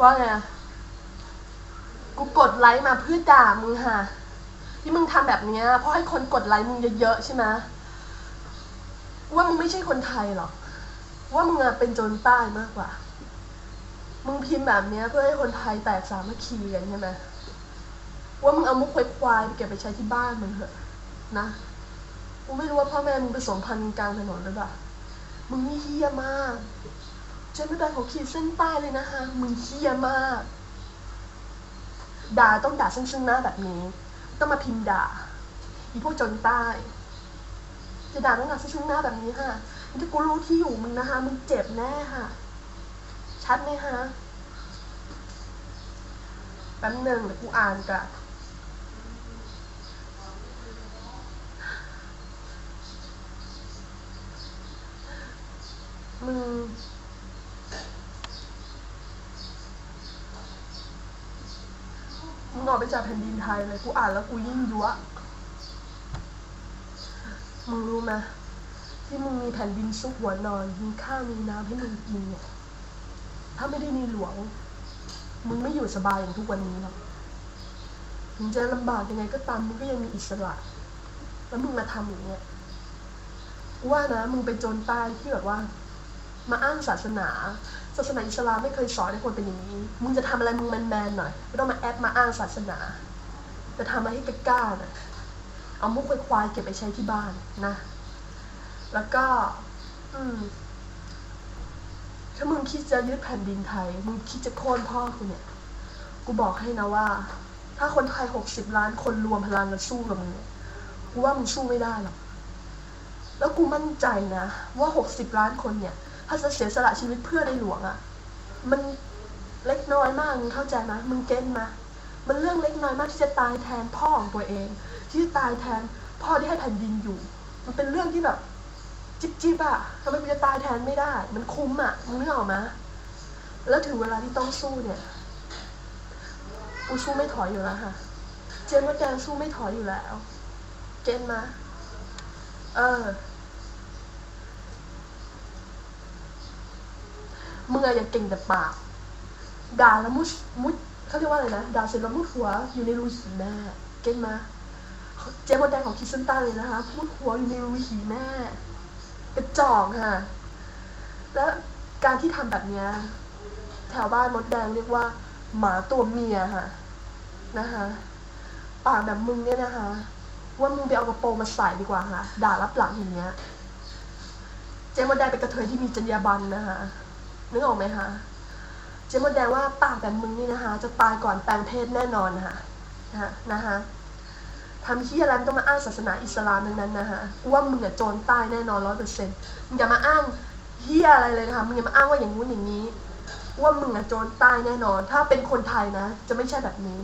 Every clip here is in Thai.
ว่าไง กูกดไลค์มาเพื่อด่ามึงค่ะ ที่มึงทำแบบเนี้ยเพราะให้คนกดไลค์มึงเยอะๆใช่ไหมว่ามึงไม่ใช่คนไทยหรอก ว่ามึงเป็นโจรใต้มากกว่า มึงพิมพ์แบบเนี้ยเพื่อให้คนไทยแตกสามัคคีกันใช่ไหมว่ามึงเอามุกควายควายไปเก็บไปใช้ที่บ้านมึงเถอะ นะกูไม่รู้ว่าพ่อแม่มึงผสมพันธุ์กลางถนนหรือเปล่า มึงนี่เฮี้ยมาก เจนไม่ได้ขอขีดเส้นใต้เลยนะคะ มึงเฮี้ยมาก ด่าต้องด่าซึ่งซึ่งหน้าแบบนี้ ต้องมาพิมพ์ด่าอีพวกจนใต้ จะด่าต้องด่าซึ่งซึ่งหน้าแบบนี้ค่ะถ้ากูรู้ที่อยู่มึงนะคะ มึงเจ็บแน่ค่ะ ชัดไหมคะแป๊บหนึ่งเดี๋ยวกูอ่านกัน ออกไปจากแผ่นดินไทยเลยกูอ่านแล้วกูยิ่งยั่วมึงรู้ไหมที่มึงมีแผ่นดินซุกหัวนอนมีข้าวมีน้ำให้มึงกินเนี่ยถ้าไม่ได้มีหลวง มึงไม่อยู่สบายอย่างทุกวันนี้หรอกถึงจะลำบากยังไงก็ตามมึงก็ยังมีอิสระ แล้วมึงมาทำอย่างเงี้ยว่านะมึงเป็นโจรใต้ที่แบบว่า มาอ้างศาสนา ศาสนาอิสลามไม่เคยสอนให้คนเป็นอย่างนี้ มึงจะทำอะไรมึงแมนๆหน่อยไม่ต้องมาแอปมาอ้างศาสนา จะทำอะไรให้กล้าๆนะเอามุกไปควายเก็บไปใช้ที่บ้านนะ แล้วก็ อืม ถ้ามึงคิดจะยึดแผ่นดินไทย มึงคิดจะโค่นพ่อกูเนี่ย กูบอกให้นะว่า ถ้าคนไทยหกสิบล้านคนรวมพลังกันสู้กับมึงเนี่ยกูว่ามึงสู้ไม่ได้หรอก แล้วกูมั่นใจนะว่าหกสิบล้านคนเนี่ย ถ้าจะเสียสละชีวิตเพื่อในหลวงอะ่ะ มันเล็กน้อยมากมึงเข้าใจไหมมึงเก็ตไหมมันเรื่องเล็กน้อยมากที่จะตายแทนพ่อของตัวเอง ที่จะตายแทนพ่อที่ให้แผ่นดินอยู่ มันเป็นเรื่องที่แบบจิบจิบอะทำไมมึงจะตายแทนไม่ได้ มันคุ้มอะมึงนึกออกไหมแล้วถึงเวลาที่ต้องสู้เนี่ยกูสู้ไม่ถอยอยู่แล้วค่ะ เจนว่าแกสู้ไม่ถอยอยู่แล้ว เจนมา เออ มึงออย่าเก่งแต่ปาก ด่าแล้วมุดมุดเขาเรียกว่าอะไรนะ ด่าเสร็จแล้วมุดหัวอยู่ในรูหีแม่เก็ตมาเจ๊มดแดงของคิดเส้นใต้เลยนะคะมุดหัวอยู่ในรูหีแม่กระจอกค่ะ แล้วการที่ทำแบบเนี้ยแถวบ้านมดแดงเรียกว่า หมาตัวเมียค่ะ นะคะปากแบบมึงเนี่ยนะคะ ว่ามึงไปเอากระโปรงมาใส่ดีกว่าค่ะ ด่ารับหลังอย่างเงี้ย เจ๊มดแดงเป็นกระเทยที่มีจรรยาบรรณนะคะ นึกออกไหมคะ เจ๊มดแดงว่าปากแบบมึงนี่นะคะ จะตายก่อนแปลงเพศแน่นอนนะคะนะคะนะคะทำที่อะไรต้องมาอ้างศาสนาอิสลามทั้งนั้นนะคะว่ามึงอะโจรใต้แน่นอนร้อยเปอร์เซ็นต์มึงอย่ามาอ้างเฮียอะไรเลยนะคะมึงอย่ามาอ้างว่าอย่างงู้นอย่างนี้ ว่ามึงอะโจรใต้แน่นอน ถ้าเป็นคนไทยนะ จะไม่ใช่แบบนี้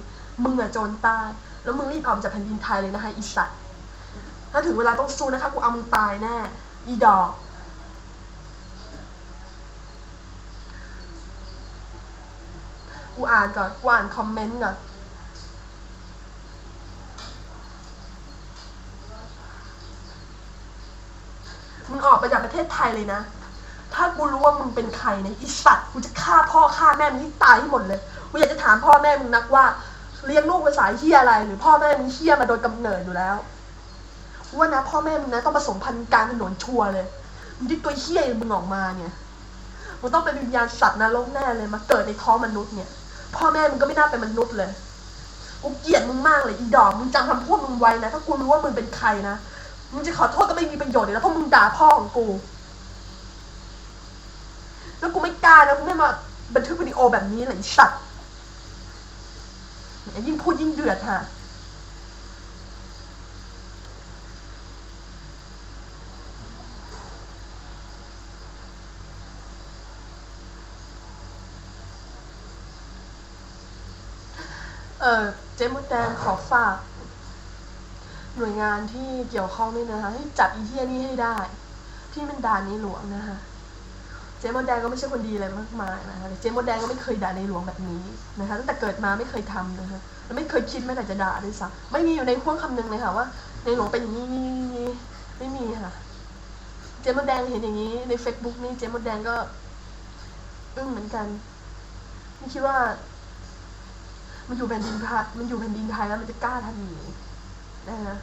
มึงอะโจรใต้แล้วมึงรีบออกจากแผ่นดินไทยเลยนะคะอีสัตถ้าถึงเวลาต้องสู้นะคะกูเอามึงตายแน่อีดอก กูอ่านก่อนกูอ่านคอมเมนต์ก่อนมึงออกไปจากประเทศไทยเลยนะ ถ้ากูรู้ว่ามึงเป็นใครนะอีสัตว์กูจะฆ่าพ่อฆ่าแม่มึงให้ตายให้หมดเลย กูอยากจะถามพ่อแม่มึงนักว่า เลี้ยงลูกภาษาเฮียอะไร หรือพ่อแม่มึงเฮียมาโดยกำเนิดอยู่แล้วว่านะพ่อแม่มึงนะต้องผสมพันธุ์กลารถนนชัวร์เลยมึงที่ตัวเฮียอย่างมึงออกมาเนี่ย มึงต้องเป็นวิญญาณสัตว์นรกแน่เลยมาเกิดในท้องมนุษย์เนี่ย พ่อแม่มึงก็ไม่น่าเป็นมนุษย์เลย กูเกลียดมึงมากเลยอีดอกมึงจำคำพูดมึงไว้นะ ถ้ากูรู้ว่ามึงเป็นใครนะ มึงจะขอโทษก็ไม่มีประโยชน์เลยนะเพราะมึงด่าพ่อของกู แล้วกูไม่กล้านะกูไม่มาบันทึกวิดีโอแบบนี้เลยสัตว์ยยิ่งพูดยิ่งเดือดฮะ เออเจ๊มดแดงขอฝาก หน่วยงานที่เกี่ยวข้องด้วยนะคะ ให้จับอีเทียนี่ให้ได้ ที่มันด่าในหลวงนะคะเจ๊มดแดงก็ไม่ใช่คนดีอะไรมากมายนะคะเจ๊มดแดงก็ไม่เคยด่าในหลวงแบบนี้นะคะตั้งแต่เกิดมาไม่เคยทำนะคะแล้วไม่เคยคิดแม้แต่จะด่าด้วยซ้ำไม่มีอยู่ในพ่วงคำนึงเลยค่ะว่าในหลวงเป็นอย่างนี้ไม่มีค่ะ เจ๊มดแดงเห็นอย่างนี้ในเฟซบุ๊กนี่เจ๊มดแดงก็ อึ้งเหมือนกันนี่คิดว่า มันอยู่แผ่นดินไทยมันอยู่แผ่นดินไทยแล้วมันจะกล้าทำอย่างนี้นะฮะ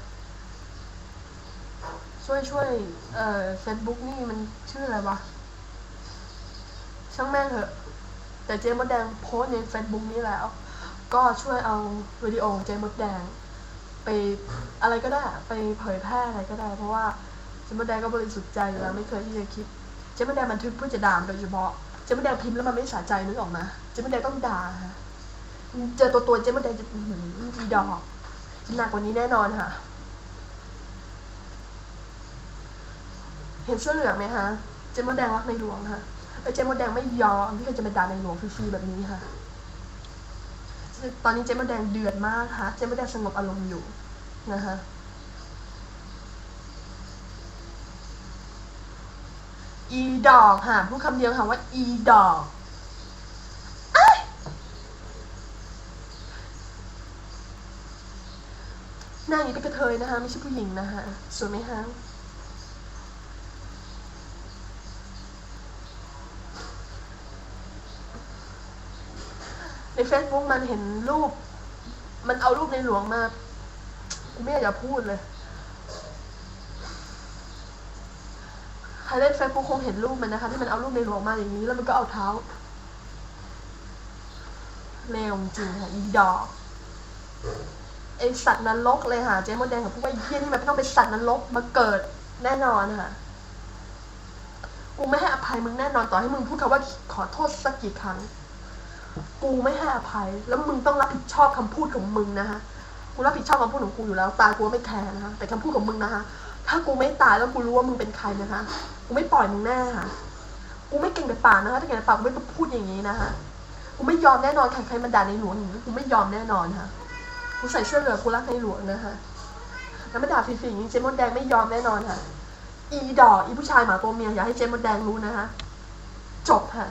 ช่วยช่วยเอ่อเฟซบุ๊กนี่มันชื่ออะไรวะ ช่างแม่งเถอะ แต่เจมดแดงโพสในเฟซบุ๊กนี้แล้ว ก็ช่วยเอาวิดีโอของเจมดแดง ไปอะไรก็ได้ ไปเผยแพร่อะไรก็ได้ เพราะว่าเจมดแดงก็บริสุทธิ์ใจอยู่แล้วไม่เคยที่จะคิดเจมดแดงบันทึกเพื่อจะด่ามโดยเฉพาะเจมดแดงพิมพ์แล้วมันไม่สะใจนึกออกไหมเจมดแดงต้องด่าฮะ เจอตัวตัวเจมดแดงจะอื้อหืออีดอกหนักกว่านี้แน่นอนค่ะ เห็นเสื้อเหลืองไหมคะ เจมดแดงรักในหลวงค่ะเออเจมดแดงไม่ยอมที่จะมาด่าในหลวงฟรีๆแบบนี้ค่ะ ตอนนี้เจมดแดงเดือดมากค่ะ เจมดแดงสงบอารมณ์อยู่นะคะอีดอกค่ะพูดคำเดียวค่ะว่าอีดอกเอ้ย หน้าอย่างนี้เป็นกระเทยนะคะ ไม่ใช่ผู้หญิงนะคะสวยไหมคะใน Facebook มันเห็นรูป มันเอารูปในหลวงมากูไม่อยากจะพูดเลยใครเล่น Facebook คงเห็นรูปมันนะคะ ที่มันเอารูปในหลวงมาอย่างนี้ แล้วมันก็เอาเท้าเลวจริงค่ะอีดอก ไอสัตว์นรกเลยค่ะ เจ๊มดแดงกับพวกไอ้เหี้ยนี่มันต้องเป็นสัตว์นรกมาเกิดแน่นอนค่ะกูไม่ให้อภัยมึงแน่นอนต่อให้มึงพูดคำว่าขอโทษสักกี่ครั้ง กูไม่ให้อภัย แล้วมึงต้องรับผิดชอบคำพูดของมึงนะคะกูรับผิดชอบคำพูดของกูอยู่แล้วตายกูไม่แคร์นะคะแต่คำพูดของมึงนะคะถ้ากูไม่ตายแล้วกูรู้ว่ามึงเป็นใครนะคะกูไม่ปล่อยมึงแน่ค่ะกูไม่เก่งแต่ปากนะคะถ้าเก่งแต่ปากกูไม่พูดอย่างนี้นะคะกูไม่ยอมแน่นอนใครใครมันด่าในหลวงอย่างนี้กูไม่ยอมแน่นอนค่ะ กูใส่เสื้อเหลืองกูรักในหลวงนะคะแล้วไม่ด่าฟรีๆอย่างนี้เจมส์มดแดงไม่ยอมแน่นอนค่ะ อีดอกอีผู้ชายหมาตัวเมียอย่าให้เจมส์มดแดงรู้นะคะจบค่ะ